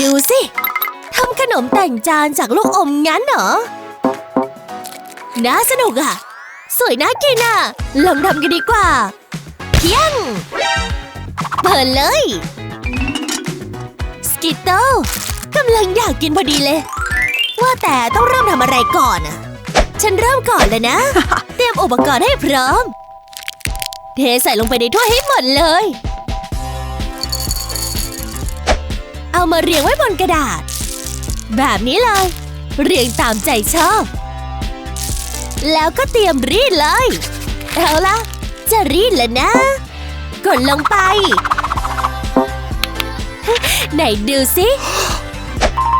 ดูสิทำขนมแต่งจานจากลูกอมงั้นเหรอ น่าสนุกอะ สวยน่ากินอะ ลองทำกันดีกว่า เพียง เปิดเลย สกิตเตลกำลังอยากกินพอดีเลย ว่าแต่ต้องเริ่มทำอะไรก่อนอะ ฉันเริ่มก่อนเลยนะ เตรียมอุปกรณ์ให้พร้อม เทใส่ลงไปในถ้วยให้หมดเลย เอามาเรียงไว้บนกระดาษ แบบนี้เลย เรียงตามใจชอบ แล้วก็เตรียมรีดเลย เอาละจะรีดแล้วนะ กดลงไป ไหนดูสิ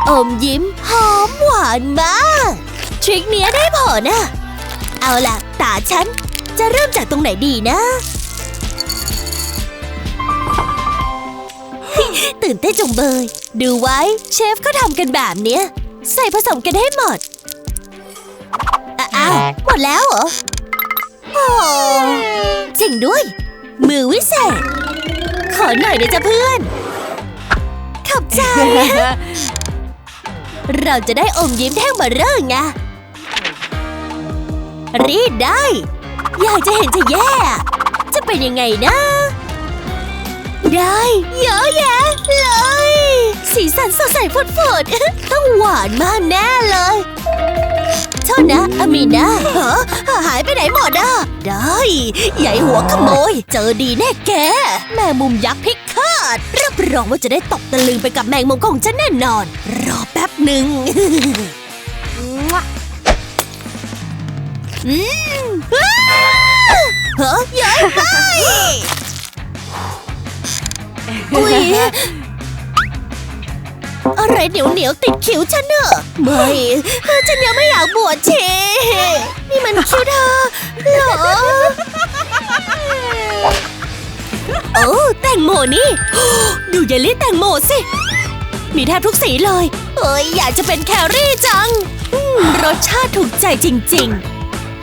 อมยิ้มหอมหวานมาก ทริคเนี้ยได้ผลนะ เอาล่ะ ตาฉันจะเริ่มจากตรงไหนดีนะ ตื่นเต้นจงเบย ดูไว้เชฟก็ทำกันแบบเนี้ย ใส่ผสมกันให้หมดอะอ้าว หมดแล้วเหรอ โอ้จริงด้วย มือวิเศษ ขอหน่อยนะจ๊ะเพื่อน ขอบใจ เราจะได้อมยิ้มแท่งเบอร์เร่อไงรีดได้ อยากจะเห็นจะแย่ จะเป็นยังไงนะ ได้ เยอะแยะเลย สีสันสดใสฝุดๆต้องหวานมากแน่เลย โทษนะ อามีนาเหรอหายไปไหนหมดอะ ได้ ใหญ่หัวขโมย เจอดีแน่แก แมงมุมยักษ์พิฆาตรับรองว่าจะได้ตกตะลึงไปกับแมงมุมของฉันแน่นอน รอแป๊บหนึ่ง อืมอ้าเฮ้ยใหญ่ไป อุ๊ยอะไรเหนียวเหนียวติดคิ้วฉันเนอะไม่ฉันยังไม่อยากบวชเชนี่มันคิ้วเธอเหรอโอ้แตงโมนี่ ดูเยลลี่แตงโมสิ มีแทบทุกสีเลย เอ้ยอยากจะเป็นแครี่จัง รสชาติถูกใจจริง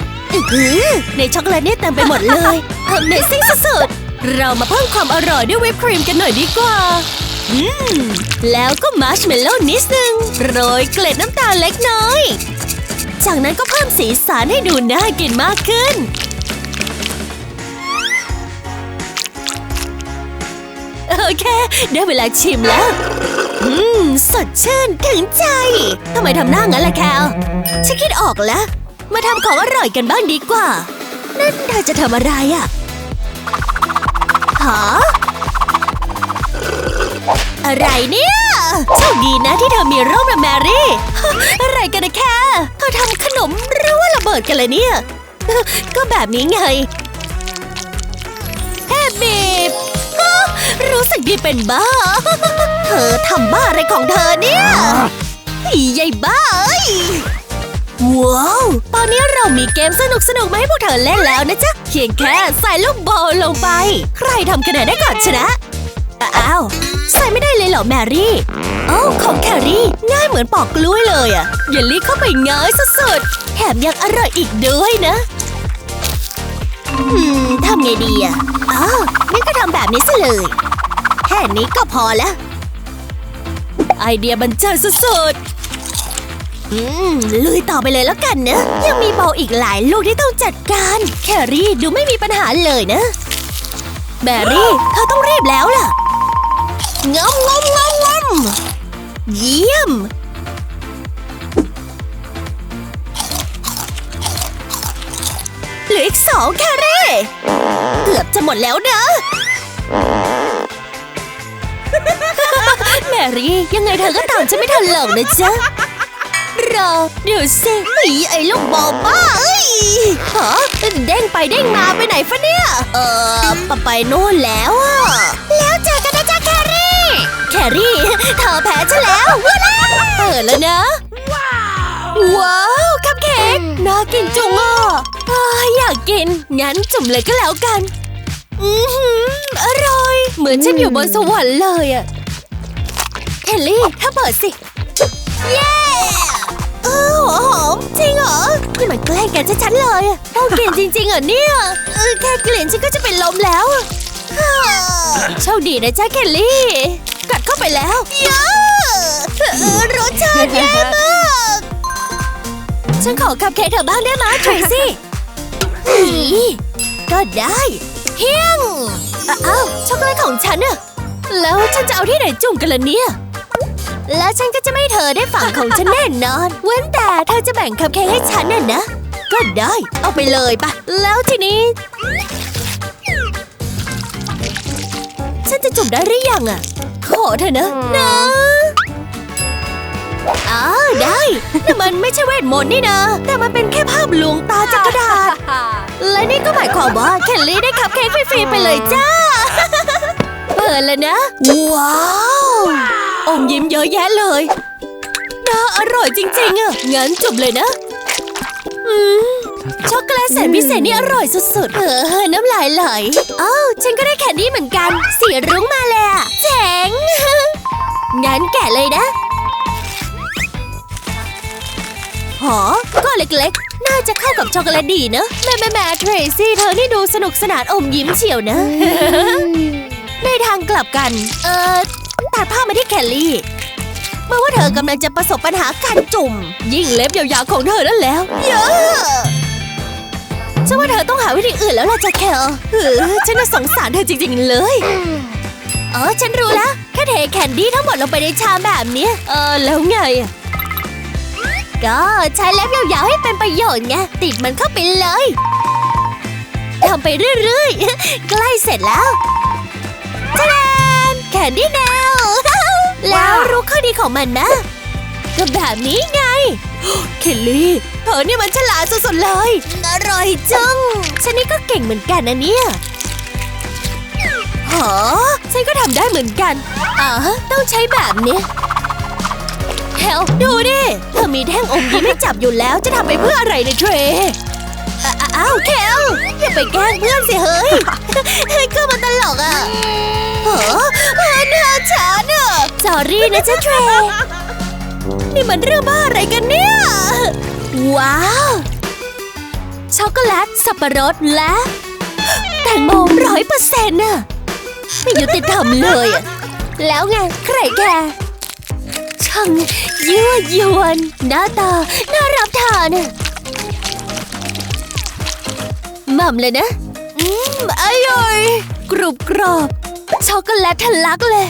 ๆ ในช็อกโกแลตนี่เต็มไปหมดเลย Amazing สุด เรามาเพิ่มความอร่อยด้วยวิปครีมกันหน่อยดีกว่า อืม แล้วก็มาร์ชเมลโล่นิดนึง โรยเกล็ดน้ำตาลเล็กน้อย จากนั้นก็เพิ่มสีสันให้ดูน่ากินมากขึ้น โอเค ได้เวลาชิมแล้ว อืม สดชื่นถึงใจ ทำไมทำหน้างั้นล่ะแคลฉันคิดออกแล้ว มาทำของอร่อยกันบ้างดีกว่า นั่นเธอจะทำอะไรอะ่ะ หาอะไรเนี่ยโชคดีนะที่เธอมีร่มนะแมรี่ อะไรกันนะแค่เธอทำขนมหรือว่าระเบิดกันเลยเนี่ย ก็แบบนี้ไงแฮบบีบรู้สึกดีเป็นบ้า เธอทำบ้าอะไรของเธอเนี่ยอียายบ้าเอ้ย ว้าว ตอนนี้เรามีเกมสนุกสนุกมาให้พวกเธอเล่นแล้วนะจ๊ะ เพียงแค่ใส่ลูกบอลลงไป ใครทำคะแนนได้ก่อนชนะ อ้าว ใส่ไม่ได้เลยเหรอแมรี่เอ้าของแครี่ ง่ายเหมือนปอกกล้วยเลยอะเยลลี่เข้าไปง่ายสุดๆ แถมยังอร่อยอีกด้วยนะอืมทำไงดีอะอ้าวงั้นก็ทำแบบนี้ซะเลย แค่นี้ก็พอแล้ว ไอเดียบันเจิดสุดๆ อืม ลุยต่อไปเลยแล้วกันนะ ยังมีบอลอีกหลายลูกที่ต้องจัดการ แครี่ดูไม่มีปัญหาเลยนะ แบรี่เธอต้องรีบแล้วล่ะงอมงอมงอมงอมเยี่ยม เหลืออีกสองแครี่เกือบจะหมดแล้วนะแมรี่ยังไงเธอก็ตามฉันไม่ทันหรอกนะจ๊ะ รอเดี๋ยวสิอีไอ้ลูกบอลบ้าเอ้ยฮะเด้งไปเด้งมาไปไหนฟะเนี่ย เออไปไปโน่นแล้วอะแล้วเจอกันนะจ๊ะแครี่ แครี่เธอแพ้ฉันแล้วว้าวเปิดแล้วนะ ว้าวคัพเค้กน่ากินจุงอะอยากกิน งั้นจุ่มเลยก็แล้วกัน อือหือร่อย เหมือนฉันอยู่บนสวรรค์เลยอะแคลลี่ถ้าเปิดสิ เย้าวหอมจริงเหรอนี่มันแกล้งกันชัดๆเลยเราเกลี่นจริงๆเหรอเนี่ยแค่กลิ่นฉันก็จะเป็นลมแล้วโชคดีนะจ้าเคลลี่ กัดเข้าไปแล้วเยอะรสชาติแย่มาก ฉันขอคับเค้กเธอบ้างได้ไหมเทรซี่ก็ได้เฮียงอ้าวช็อกโกแลตของฉันอะแล้วฉันจะเอาที่ไหนจุ่มกันล่ะเนี่ย แล้วฉันก็จะไม่ให้เธอได้ฝั่งของฉันแน่นอน เว้นแต่เธอจะแบ่งคัพเค้กให้ฉันน่ะนะ ก็ได้ เอาไปเลยปะ แล้วทีนี้ ฉันจะจุ่มได้หรือยังอะขอเธอะนะ นะอ้าวได้แต่มันไม่ใช่เวทมนต์นี่นะ แต่มันเป็นแค่ภาพลวงตาจากกระดาษ และนี่ก็หมายความว่าแคนลี่ได้คัพเค้กฟรีๆไปเลยจ้า เปิดแล้วนะ ว้าว อมยิ้มเยอะแยะเลย น่าอร่อยจริงๆอะงั้นจุ่มเลยนะอืมช็อกโกแลตแสนพิเศษนี่อร่อยสุดๆ เออ น้ำลายไหลอ้าวฉันก็ได้แคนดี้เหมือนกัน สีรุ้งมาเลยอะเจ๋ง งั้นแกะเลยนะ หอก็เล็กๆ น่าจะเข้ากับช็อกโกแลตดีเนอะแม่แม่แม่เทรซี่เธอนี่ดูสนุกสนานอมยิ้มเฉียวนะ ในทางกลับกัน เออ ตัดภาพมาที่แคลลี่เมื่อว่าเธอกำลังจะประสบปัญหาการจุ่ม ยิ่งเล็บยาวๆของเธอนั่นแล้ว เยอะฉันว่าเธอต้องหาวิธีอื่นแล้วล่ะจ้ะแคลเออฉันน่ะสงสารเธอจริงๆเลยเออฉันรู้แล้วแค่เทแคนดี้ทั้งหมดลงไปในชามแบบนี้ เออแล้วไง ก็ใช้เล็บยาวๆให้เป็นประโยชน์ไงติดมันเข้าไปเลยทำไปเรื่อยๆ ใกล้เสร็จแล้วทะเลน แคนดี้แนว แล้วรู้ข้อดีของมันนะ ก็แบบนี้ไง เคลลี่เธอเนี่ยมันฉลาดสุดๆเลย อร่อยจัง ฉันนี่ก็เก่งเหมือนกันนะเนี่ยหอฉันก็ทำได้เหมือนกันอ่าต้องใช้แบบเนี้ยเฮลดูดิ เธอมีแท่งอมยิ้มให้จับอยู่แล้วจะทำไปเพื่ออะไรในเทร อ้าวเคลอย่าไปแกล้งเพื่อนสิเฮ้ยเฮ้ยก็มันตลกอะเหรอเพื่อนเธอฉันอะสอรี่นะจ๊ะเทรนี่มันเรื่องบ้าอะไรกันเนี่ย ว้าว ช็อกโกแลต สับปะรดและ แตงโมร้อยเปอร์เซ็นต์น่ะไม่ยุติธรรมเลยอะแล้วไงใครแกช่างยั่วยวน หน้าตา น่ารับทานน่ะ หม่ำเลยนะ อืมอร่อย กรุบกรอบ ช็อกโกแลตทะลักเลย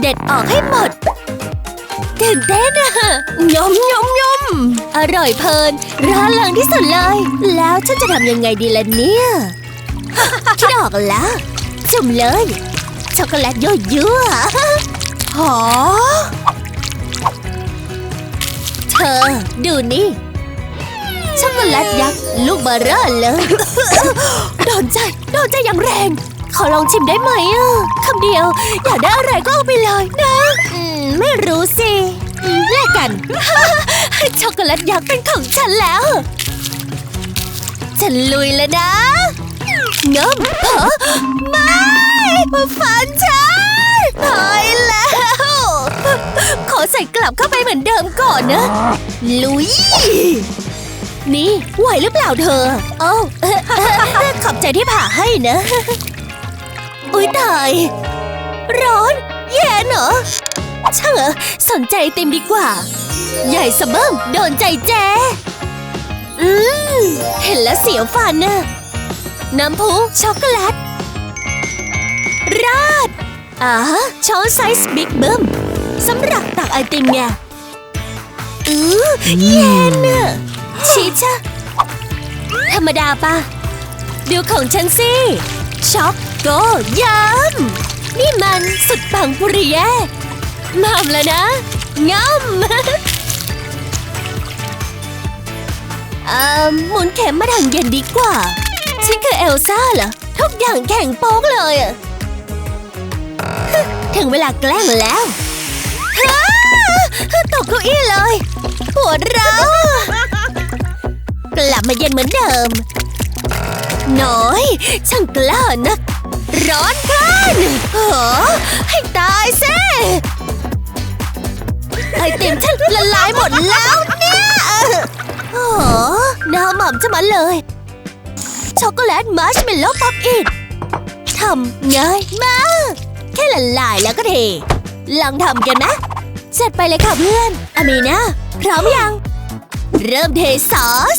เด็ดออกให้หมดตื่นเต้นอะยมยมยมอร่อยเพลินร้านเริงที่สุดเลย แล้วฉันจะทำยังไงดีล่ะเนี่ยคิดออกแล้วจุ่มเลย ช็อกโกแลตยั่วยั่วหอเธอ ดูนี่ ช็อกโกแลตยักษ์ลูกเบอร์เรอเลย โดนใจ โดนใจอย่างแรง ขอลองชิมได้ไหมอะคำเดียว อยากได้อะไรก็เอาไปเลยนะอืมไม่รู้สิอืมแลกกัน ช็อกโกแลตยักษ์เป็นของฉันแล้ว ฉันลุยแล้วนะงมฮะไม่มาฟันฉันตายแล้ว ขอใส่กลับเข้าไปเหมือนเดิมก่อนนะ ลุย นี่ไหวหรือเปล่าเธอ โอ้าขอบใจที่ผ่าให้นะ อุ้ยตาย ร้อน แย่เหรอ ช่างเหรอสนใจไอติมดีกว่า ใหญ่สะเบิ้มโดนใจแจ อืม เห็นแล้วเสียวฟันน่ะ น้ำพุช็อกโกแลต ราด อ่าช้อนไซส์บิ๊กเบิ้มสำหรับตักไอติมไง อือเย็นน่ะ ชิชะธรรมดาปะดูของฉันสิช็อกโกยำนี่มันสุดปังปุริเย่มามแล้วนะง่ำเอ่อหมุนเข็มมาทางเย็นดีกว่าฉันคือเอลซ่าเหรอทุกอย่างแข็งโป๊กเลยอะถึงเวลาแกล้งแล้วตกเก้าอี้เลยปวดร้าว กลับมาเย็นเหมือนเดิม น้อย ช่างกล้านัก ร้อนกันเหรอให้ตายซิไอติมฉันละลายหมดแล้วเนี่ยโอ้หน้าหม่ำจะมาเลย ช็อกโกแลตมัชเมลโล่ป๊อปอิดทำง่ายมาก แค่ละลายแล้วก็เท ลองทำกันนะจัดไปเลยค่ะเพื่อนอามีนะพร้อมยัง เริ่มเทซอส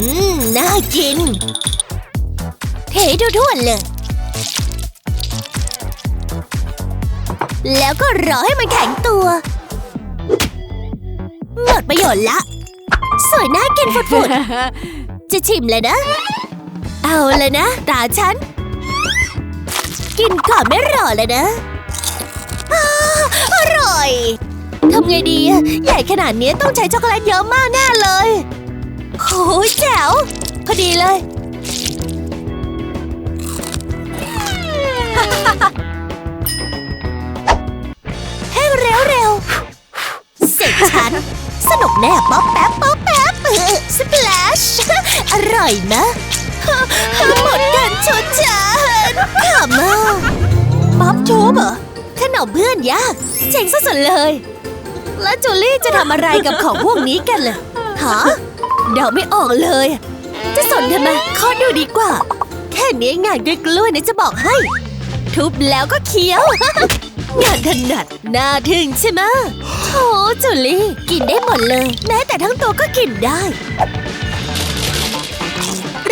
อืม น่ากิน เททั่วๆเลย แล้วก็รอให้มันแข็งตัว หมดประโยชน์ละ สวยน่ากินฝุดๆ จะชิมเลยนะ เอาเลยนะ ตาฉัน กินก่อนไม่รอเลยนะอ้าอร่อย ทำไงดีอะใหญ่ขนาดนี้ต้องใช้ช็อกโกแลตเยอะมากแน่เลย โอ้ยแจ๋วพอดีเลยแห้เร็วเร็วเสร็จฉัน สนุกแน่ป๊อปแป๊บป๊อปแป๊บสเปลชอร่อยนะหมดกันชดเชนขำมากป๊อปชูบเหรอขนมเพื่อนยาก เจ๋งสุดๆเลย แล้วจูลี่จะทำอะไรกับของพวกนี้กันเล่ะฮะ เดาไม่ออกเลย จะสนทำไมขอดูดีกว่า แค่นี้งานด้วยกล้วยนะจะบอกให้ ทุบแล้วก็เคี้ยว งานถนัดน่าทึ่งใช่ไหมะโถจูลี่ กินได้หมดเลย แม้แต่ทั้งตัวก็กินได้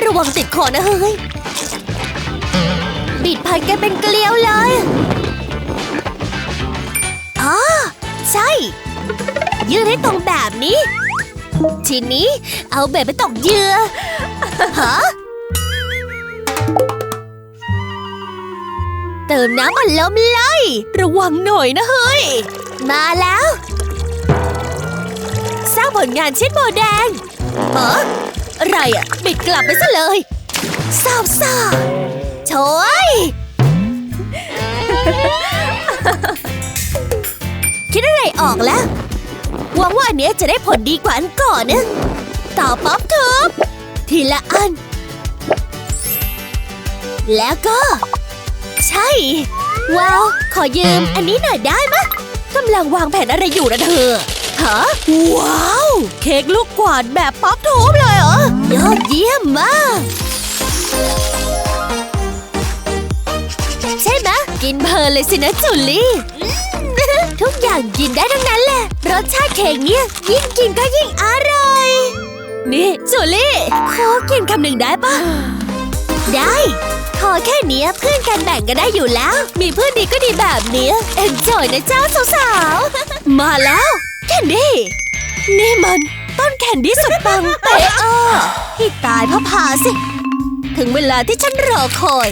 ระวังติดคอนะเฮ้ย บิดพันกันเป็นเกลียวเลยอ๋อใช่ ยืดให้ตรงแบบนี้ ทีนี้เอาแบบไปตกเหยื่อฮะเติมน้ำอัดลมเลย ระวังหน่อยนะเฮ้ย มาแล้ว สร้างผลงานชิ้นโบแดงเอออะไรอะบิดกลับไปซะเลยเศร้าซ่าโชยคิดอะไรออกแล้ว วังว่าอันเนี้ยจะได้ผลดีกว่าอันก่อนนะต่อป๊อปทุบทีละอัน แล้วก็ ใช่ ว้าว ขอยืมอันนี้หน่อยได้มะกำลังวางแผนอะไรอยู่นะเธอฮะว้าว เค้กลูกกวาดแบบป๊อปทูบเลยเหรอยอดเยี่ยมมาก ใช่ไหมกินเพลินเลยสินะจูลี่ ทุกอย่างกินได้ทั้งนั้นแหละ รสชาติเค้กเนี่ยยิ่งกินก็ยิ่งอร่อย นี่จูลี่ขอกินคำหนึ่งได้ปะได้ขอแค่เนี้ยเพื่อนกันแบ่งกันได้อยู่แล้ว มีเพื่อนดีก็ดีแบบเนี้ยเอ็นจอยนะเจ้าสาวๆ มาแล้วแคนดี้นี่มันต้นแคนดี้สุดปังเป๊ะเออให้ตายพราะพาสิ ถึงเวลาที่ฉันรอคอย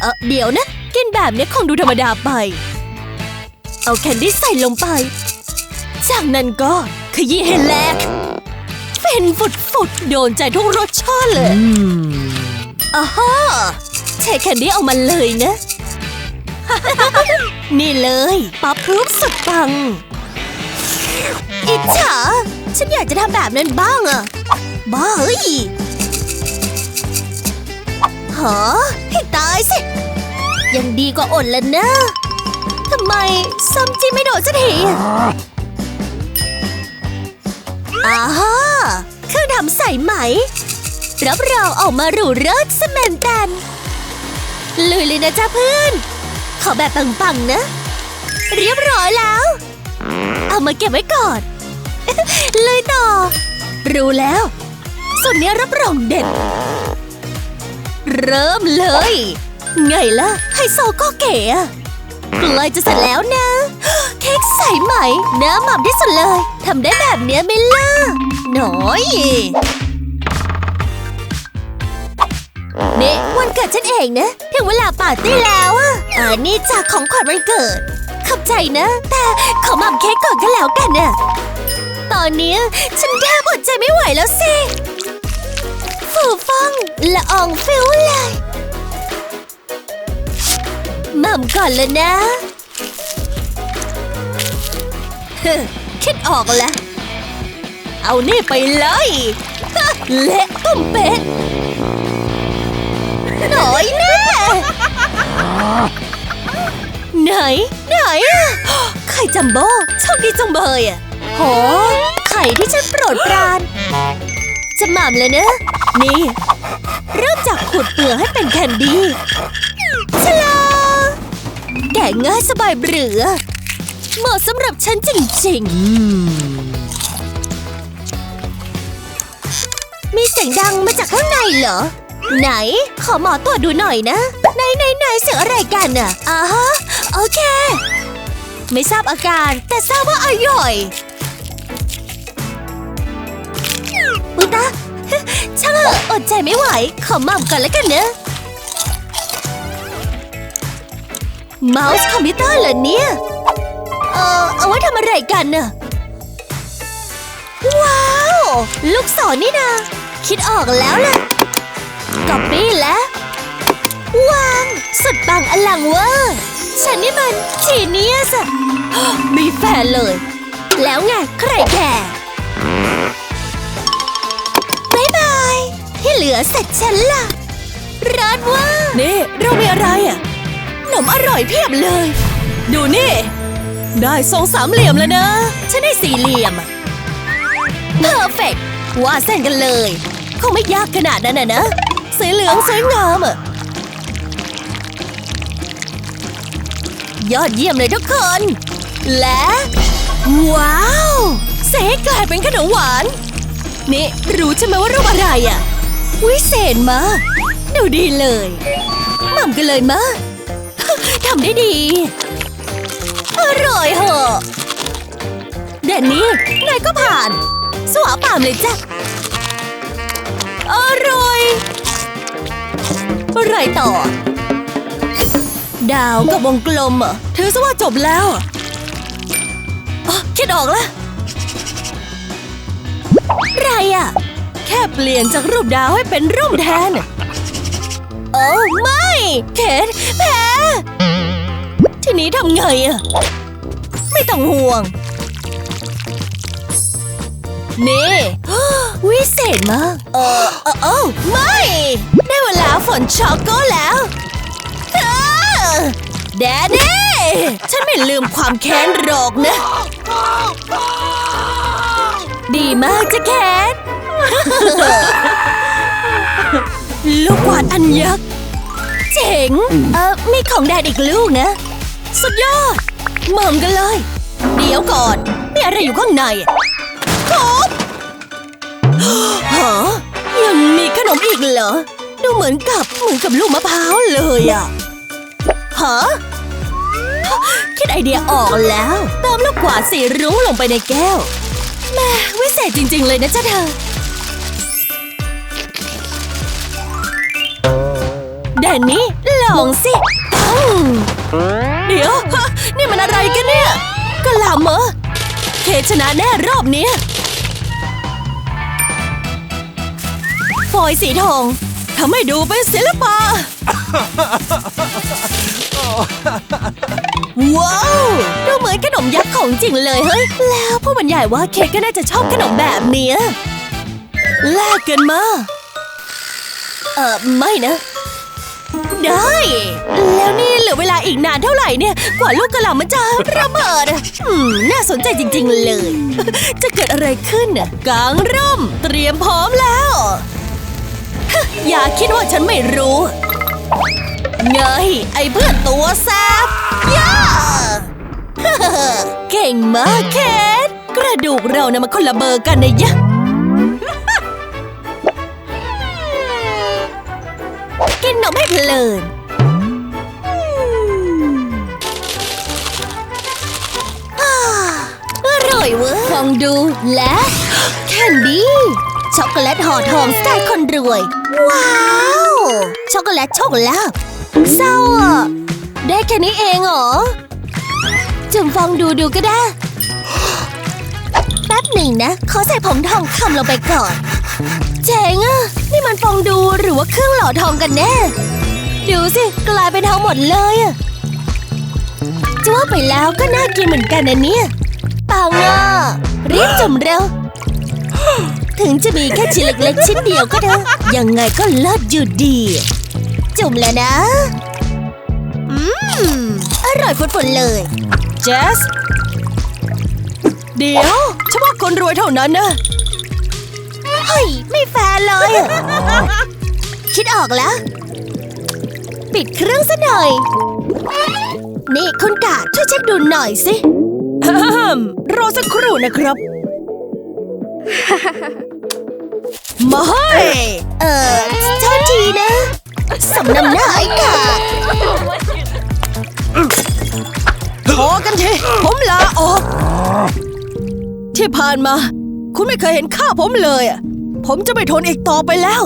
เออเดี๋ยวนะ กินแบบเนี้ยคงดูธรรมดาไป เอาแคนดี้ใส่ลงไป จากนั้นก็ขยี้ให้แหลก เป็นฝุดฝุดๆโดนใจทุกรสชาติเลยอ่าฮะเทแคนดี้ออกมาเลยนะ นี่เลยป๊อปพรูฟสุดปัง อิจฉาฉันอยากจะทำแบบนั้นบ้างอะบ้าเอ้ยหอให้ตายสิ ยังดีกว่าอดแล้วนะทำ ไมซ้ำจิ้มไม่โดดสักทีอะอาฮะเครื่องทำใส่ไหม รับรองออกมาหรูเลิศสแมนแตนลุยเลยนะจ๊ะเพื่อน ขอแบบปังๆนะ เรียบร้อยแล้ว เอามาเก็บไว้ก่อนเลยต่อ รู้แล้ว ส่วนนี้รับรองเด็ด เริ่มเลย ไงล่ะไฮโซก็เก๋อะ ใกล้จะเสร็จแล้วนะ เค้กใสไหมเนื้อหม่ำที่สุดเลยทำได้แบบเนี้ยไหมล่ะหน่อยนี่วันเกิดฉันเองนะถึงเวลาปาร์ตี้แล้วอะอ่านี่จากของขวัญวันเกิดขอบใจนะ แต่ขอหม่ำเค้กก่อนก็แล้วกันน่ะตอนนี้ฉันแทบอดใจไม่ไหวแล้วสิฟูฟังละอองฟิวเลย หม่ำก่อนเลยนะเฮ้คิดออกแล้ว เอานี่ไปเลยเละตุ้มเป็ดหน่อยแน่ไหน ไหนอะไข่จัมโบ้โชคดีจังเบยอะโห ไข่ที่ฉันโปรดปราน จะหม่ำเลยนะ นี่ เริ่มจากขูดเปลือกให้เป็นแคนดี้ชะลา แกะกง่ายสบายเบือเหมาะสำหรับฉันจริงๆ มีเสียงดังมาจากข้างในเหรอ ไหน ขอหมอตรวจดูหน่อยนะ ไหนไหนไหนเสียงอะไรกันอะอ่าฮะโอเค ไม่ทราบอาการแต่ทราบว่าอร่อยอุยตาช่างเถอะอดใจไม่ไหว ขอหม่ำก่อนแล้วกันเนอะ เมาส์คอมพิวเตอร์เหรอเนี่ย เออเอาไว้ทำอะไรกันน่ะ ว้าว ลูกศรนี่นะคิดออกแล้วล่ะก๊อปปี้แล้ว วาวสุดปังอลังเวอร์ฉันนี่มันจีเนียสอะมีแฟนเลย แล้วไงใครแก่บายบาย ที่เหลือเสร็จฉันล่ะร้านว่านี่ เรามีอะไรอะ นมอร่อยเพียบเลย ดูนี่ ได้ทรงสามเหลี่ยมแล้วนะ ฉันได้สี่เหลี่ยมเพอร์เฟกวาดเส้นกันเลย คงไม่ยากขนาดนั้นนะนะ สีเหลืองสวยงามอะยอดเยี่ยมเลยทุกคน และ ว้าวเสกกลายเป็นขนมหวาน นี่รู้ใช่ไหมว่ารูปอะไรอะ วิเศษมากดูดีเลยหม่ำกันเลยมะทำได้ดี อร่อยเหอะเดนนี้นายก็ผ่าน สวาปามเลยจ้ะ อร่อยอะไรต่อ ดาวกับวงกลมเหรอถือซะว่าจบแล้วอ๋อคิดออกล้วไรอะ แค่เปลี่ยนจากรูปดาวให้เป็นรูปแทน โอ้ไม่ เคนแพ้ นี้ทำไงอะไม่ต้องห่วง นี่ วิเศษมาก เออเออเออไม่ ได้เวลาฝนช็อกโกแล้วเออแดดดี้ ฉันไม่ลืมความแค้นหรอกนะ ดีมากจ้ะแคนลูกกวาดอันยักษ์ เจ๋ง เออมีของแดดอีกลูกนะ สุดยอดเหมิมกันเลย เดี๋ยวก่อน มีอะไรอยู่ข้างในครบฮะยังมีขนมอีกเหรอ ดูเหมือนกับเหมือนกับลูกมะพร้าวเลยอะฮะคิดไอเดียออกแล้วเติมลูกกวาดสีรุ้งลงไปในแก้วแม่วิเศษจริง ๆ เลยนะจ๊ะเธอ แดนนี่ลองสิอ เดี๋ยวฮะนี่มันอะไรกันเนี่ยกะหล่ำเหรอเคชนะแน่รอบเนี้ยฟอยล์สีทองทำให้ดูเป็นศิลปะ ว้าวดูเหมือนขนมยักษ์ของจริงเลยเฮ้ย แล้วผู้บรรยายว่าเค้กก็น่าจะชอบขนมแบบเนี้ยแลกกันมา เออไม่นะ ได้ แล้วนี่เหลือเวลาอีกนานเท่าไหร่เนี่ย กว่าลูกกระหล่ำมันจะระเบิดอืมน่าสนใจจริง ๆ เลย จะเกิดอะไรขึ้นน่ะกางร่ม เตรียมพร้อมแล้วอย่าคิดว่าฉันไม่รู้ไงไอ้เพื่อนตัวแซบย่า เก่งมากเคทกระดูกเรานะมันคนละเบอร์กันนะยะ นมให้เพลิน อร่อยเว้ยลองดูและแคนดี้ช็อกโกแลตห่อทองสไตล์คนรวย ว้าว ช็อกโกแลตโชคลาภเศร้าอะ ได้แค่นี้เองเหรอ จุ่มฟองดูดูก็ได้ แป๊บหนึ่งนะ ขอใส่ผงทองคำลงไปก่อน เจ๋งอะ นี่มันฟองดูหรือว่าเครื่องหล่อทองกันแน่ ดูสิ กลายเป็นทองหมดเลยอะจะว่าไปแล้วก็น่ากินเหมือนกันนะเนี่ยปังอะรีบจุ่มเร็ว ถึงจะมีแค่ชิ้นเล็กๆชิ้นเดียวก็เถอะยังไงก็เลิศอยู่ดี จุ่มแล้วนะ อืม อร่อยฟุดๆเลยเจส เดี๋ยวเฉพาะคนรวยเท่านั้นนะเฮ้ย ไม่แฟร์เลยอะคิดออกแล้ว ปิดเครื่องซะหน่อย นี่คุณกาดช่วยเช็คดูหน่อยสิรอสักครู่นะครับไม่เออโทษทีนะสมน้ำหน้าไอ้กาดพอกันทีผมลาออก ที่ผ่านมา คุณไม่เคยเห็นค่าผมเลยอะ ผมจะไม่ทนอีกต่อไปแล้ว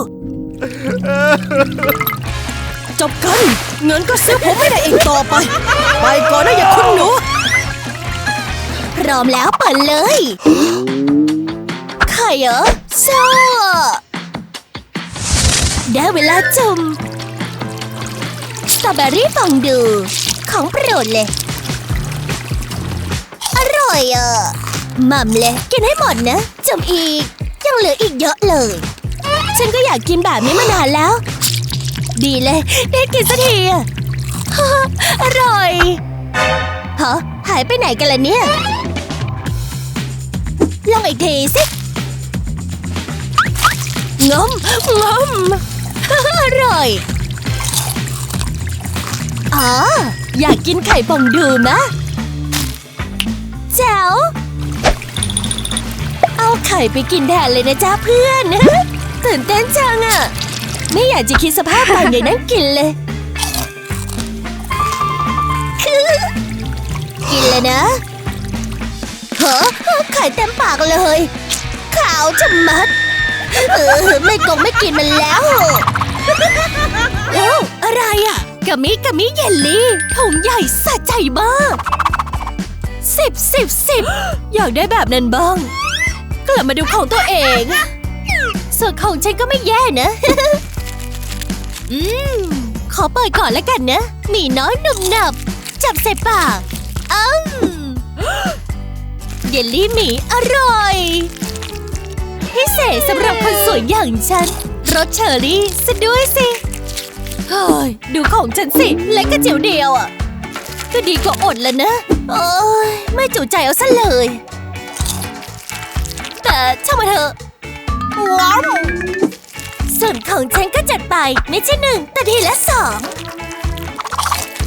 จบกัน เงินก็ซื้อผมไม่ได้อีกต่อไป ไปก่อนนะอย่าคุณหนู พร้อมแล้วเปิดเลยไข่เหรอชอบได้เวลาจุ่มสตรอเบอรี่ฟองดู ของโปรดเลย อร่อยอะหม่ำเลย กินให้หมดนะจุ่มอีก ยังเหลืออีกเยอะเลย ฉันก็อยากกินแบบนี้มานานแล้ว ดีเลย ได้กินสักทีอะอร่อยฮะหายไปไหนกันล่ะเนี่ยลองอีกทีสิงมงมอร่อย อ๋อ อยากกินไข่ฟองดูมะแจ๋วเอา ไข่ไปกินแทนเลยนะจ๊ะเพื่อน ตื่นเต้นจังอะไม่อยากจะคิดสภาพตอนอย่างนั้นกินเลย กินเลยนะเฮ้อไข่เต็มปากเลย ขาวชะมัด เออไม่กงไม่กินมันแล้วโอ้อะไรอะกะมิกะมิเยลลี่ถุงใหญ่สะใจมากสิบสิบสิบอยากได้แบบนั้นบ้าง กลับมาดูของตัวเองส่วนของฉันก็ไม่แย่นะ อืม ขอเปิดก่อนแล้วกันนะ มีน้อยหนุ่มหนับ จับใส่ปากอืมเยลลี่หมีอร่อย พิเศษสำหรับคนสวยอย่างฉัน รสเชอร์รี่ซะด้วยสิ เฮ้ย ดูของฉันสิ เล็กกระจิ๋วเดียวอะ ก็ดีกว่าอดแล้วนะ โอ้ยไม่จุใจเอาซะเลย แต่ช่างมาเถอะ ว้าวส่วนของฉันก็จัดไปไม่ใช่หนึ่งแต่ทีละสอง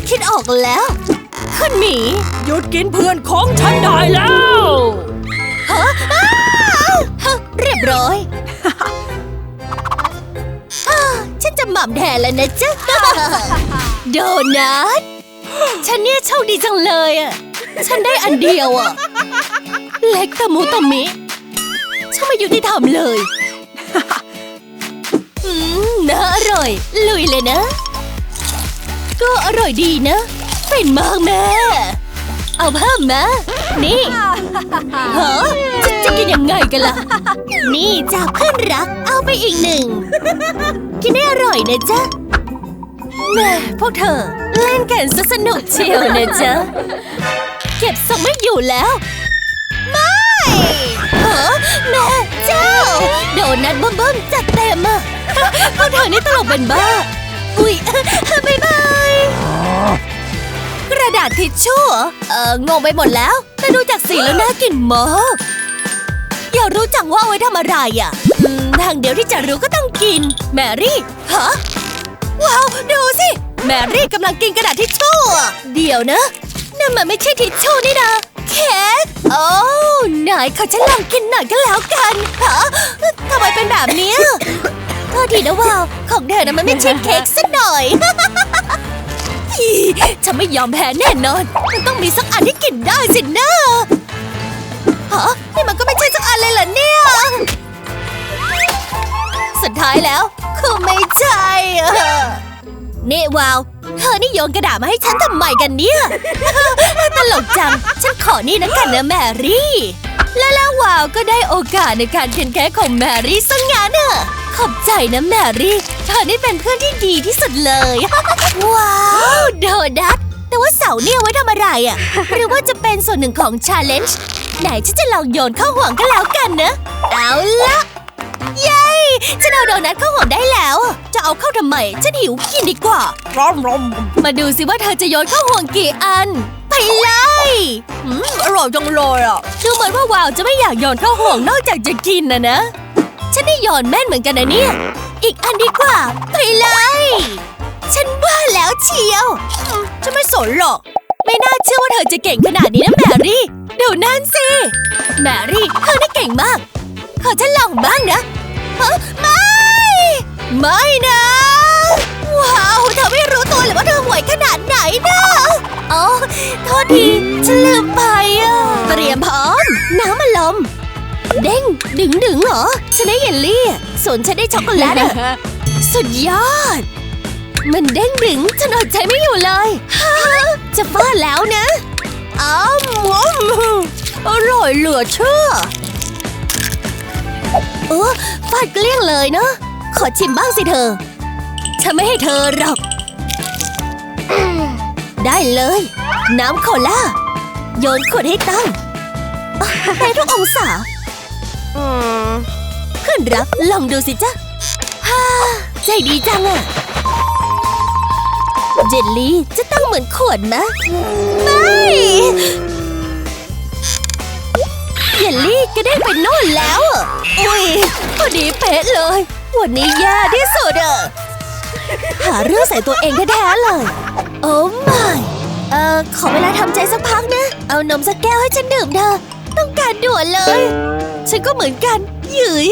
คิดออกแล้วคุณหมีหยุดกินเพื่อนของฉันได้แล้วฮะอ้าวฮะเรียบร้อยอ้าวฉันจะหม่ำแทนแล้วนะจ๊ะโดนัทฉันเนี่ยโชคดีจังเลยอะ ฉันได้อันเดียวอะ เล็กตะมูตะมิ ช่างไม่ยุติธรรมเลยอืมน่าอร่อย ลุยเลยนะ ก็อร่อยดีนะ เป็นมากแม่เอาเพิ่มนะ นี่เฮ้อจะจะกินยังไงกันล่ะ นี่จ้าเพื่อนรัก เอาไปอีกหนึ่ง กินให้อร่อยนะจ๊ะแม่พวกเธอ เล่นกันซะสนุกเชียวนะจ๊ะ เก็บทรงไม่อยู่แล้ว ไม่ เหรอแม่เจ้า โดนัทเบิ้มๆจัดเต็มอะพวกเธอนี่ตลกเป็นบ้า อุ๊ยบ๊ายบาย กระดาษทิชชู่เหรอเอองงไปหมดแล้ว แต่ดูจากสีแล้วน่ากินมากอยากรู้จังว่าเอาไว้ทำอะไรอะอืมทางเดียวที่จะรู้ก็ต้องกิน แมรี่ฮะว้าวดูสิ แมรี่กำลังกินกระดาษทิชชู่อะเดี๋ยวนะนั่นมันไม่ใช่ทิชชู่นี่นะ เค้กโอ้นายขอฉันลองกินหน่อยก็แล้วกันฮะทำไมเป็นแบบนี้โทษทีนะวาวของเธอนะมันไม่ใช่เค้กสักหน่อยฉันไม่ยอมแพ้แน่นอน มันต้องมีสักอันที่กินได้สินะฮะนี่มันก็ไม่ใช่สักอันเลยเหรอเนี่ย สุดท้ายแล้วคือไม่ใช่อะนี่วาว เธอนี่โยนกระดาษมาให้ฉันทำไมกันเนี่ย ตลกจัง ฉันขอนี่นะกันนะแมรี่ และแล้ววาวก็ได้โอกาสในการเขียนแค้ของแมรี่ซะงั้นอะขอบใจนะแมรี่ เธอนี่เป็นเพื่อนที่ดีที่สุดเลย ว้าวโดนัทแต่ว่าเสาเนี่ยไว้ทำอะไรอะหรือว่าจะเป็นส่วนหนึ่งของชาเลนจ์ไหนฉันจะลองโยนเข้าห่วงก็แล้วกันนะ เอาละ ฉันเอาโดนัทเข้าห่วงได้แล้ว จะเอาเข้าทำไม ฉันหิวกินดีกว่า ร้อมรอมมาดูสิว่าเธอจะโยนเข้าห่วงกี่อัน ไปเลยอืมอร่อยจังเลยอะ ดูเหมือนว่าวาวจะไม่อยากโยนเข้าห่วงนอกจากจะกินนะนะ ฉันได้โยนแม่นเหมือนกันนะเนี่ย อีกอันดีกว่า ไปเลย ฉันว่าแล้วเชียวฉันไม่สนหรอก ไม่เชื่อว่าเธอจะเก่งขนาดนี้นะแมรี่ เดี๋ยวนั่นสิ แมรี่ เธอน่าเก่งมาก ขอฉันลองบ้างนะฮะ ไม่ ไม่นะ ว้าว เธอไม่รู้ตัวเลยว่าเธอห่วยขนาดไหนนะอ๋อโทษทีฉันลืมไปอะ เตรียมพร้อม น้ำมันลม เด้ง ดึงดึงเหรอ ฉันได้เยลลี่ ส่วนฉันได้ช็อกโกแลตอะสุดยอด มันเด้งดึงฉันอดใจไม่อยู่เลยจะฟาดแล้วนะอ้าวอร่อยเหลือเชื่อ เออฟาดเกลี้ยงเลยเนาะขอชิมบ้างสิเธอ ฉันไม่ให้เธอหรอก ได้เลย น้ำโคล่า โยนขวดให้ตั้งได้ทุกองศาเพื่อนรักลองดูสิจ๊ะฮ่าใจดีจังอะเจลลี่จะตั้งเหมือนขวดนะไม่ ลลี่ก็ได้ไปโน่นแล้ว อุ้ยพอดีเป๊ะเลย วันนี้แย่ที่สุดอะหาเรื่องใส่ตัวเองแท้ๆเลย โอ้ไม่เอ่อขอเวลาทำใจสักพักนะ เอานมสักแก้วให้ฉันดื่มเถอะ ต้องการด่วนเลย ฉันก็เหมือนกัน หยืย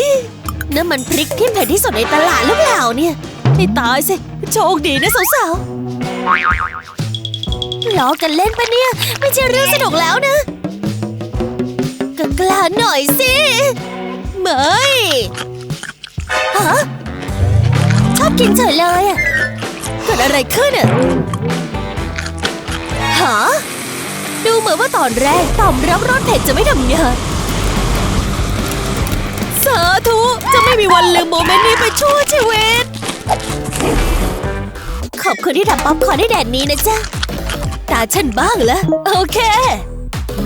น้ำมันพริกที่เผ็ดที่สุดในตลาดหรือเปล่าเนี่ยให้ตายสิ โชคดีนะสาวๆล้อกันเล่นปะเนี่ย ไม่ใช่เรื่องสนุกแล้วนะ กล้าหน่อยสิไม่ฮะชอบกินเฉยเลยอะเกิดอะไรขึ้นอะฮะดูเหมือนว่าตอนแรกต่อมรับรสเผ็ดจะไม่ทำงานสาธุจะไม่มีวันลืมโมเมนต์นี้ไปชั่วชีวิต ขอบคุณที่ทำป๊อปคอร์นให้แดดนี้นะจ๊ะ ตาฉันบ้างเหรอโอเค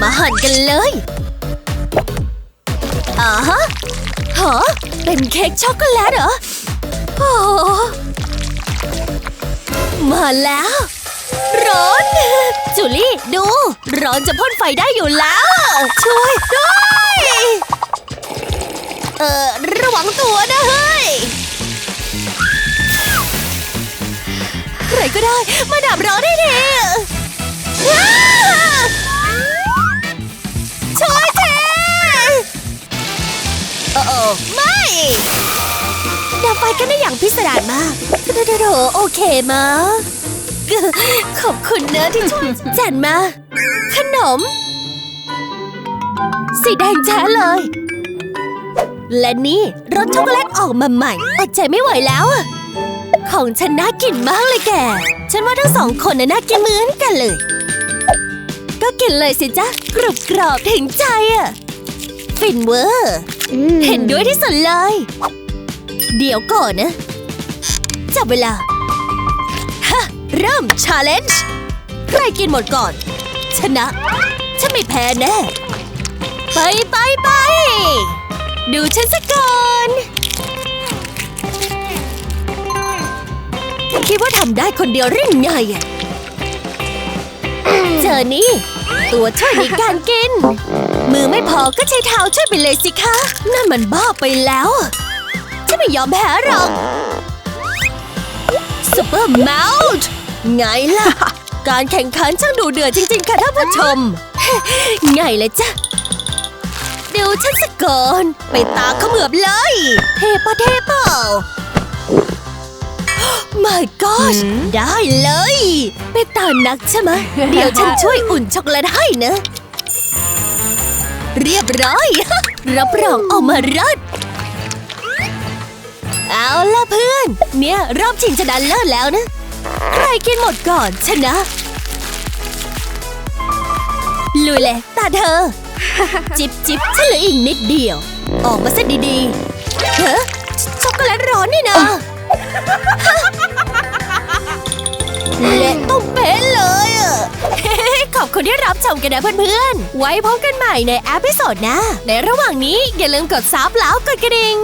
มาหั่นกันเลย อ่าฮะฮะเป็นเค้กช็อกโกแลตเหรอโอ้มาแล้ว ร้อน จูลี่ ดู ร้อนจะพ่นไฟได้อยู่แล้ว ช่วยด้วยเออระวังตัวนะเฮ้ยใครก็ได้ มาดับร้อนได้ทีช่วย โอ้โอไม่ดับไฟกันได้อย่างพิสดารมากโถโถโอเคมาขอบคุณเนะที่ช่วยจันมา ขนม สีแดงแจ้เลย และนี่รสช็อกโกแลตออกมาใหม่อดใจไม่ไหวแล้วอะของฉันน่ากินมากเลยแก ฉันว่าทั้งสองคนน่ะน่ากินเหมือนกันเลย ก็กินเลยสิจ๊ะกรุบกรอบถึงใจอะฟินเวอร์ เห็นด้วยที่สุดเลย เดี๋ยวก่อนนะ จับเวลา ฮะ เริ่มชาเลนจ์ใครกินหมดก่อน ชนะ ฉันไม่แพ้แน่ ไปไปไป ดูฉันสักก่อน คิดว่าทำได้คนเดียวหรือไงอะเจอนี่ ตัวช่วยในการกิน อไม่พอก็ใช้เท้าช่วยไปเลยสิคะ นั่นมันบ้าไปแล้วอะฉันไม่ยอมแพ้หรอกซุปเปอร์เมาส์ไงล่ะ การแข่งขันช่างดูเดือดจริง ๆ ค่ะท่านผู้ชม ไงเลยจ้ะดูฉันสะก่อน ไปตาเขมือบเลย เทปะเทเปล่า My gosh ได้เลย ไปตานักใช่ไหมะเดี๋ยวฉันช่วยอุ่นช็อกโกแลตให้นะ เรียบร้อย รับรองออกมารัดเอาล่ะเพื่อน เนี่ย รอบชิงชนะเลิศแล้วนะ ใครกินหมดก่อนชนะ ลุยเลยตาเธอ จิบจิบฉันเหลืออีกนิดเดียว ออกมาซะดีๆเฮ้ช็อกโกแลตร้อนนี่นะเละต้องเป๊ะเลยอะ ขอบคุณที่รับชมกันนะเพื่อนๆ ไว้พบกันใหม่ในแอพิโซดหน้า ในระหว่างนี้อย่าลืมกดซับแล้วกดกระดิ่ง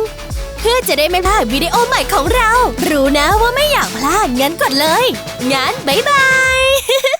เพื่อจะได้ไม่พลาดวิดีโอใหม่ของเรา รู้นะว่าไม่อยากพลาดงั้นกดเลย งั้นบ๊ายบาย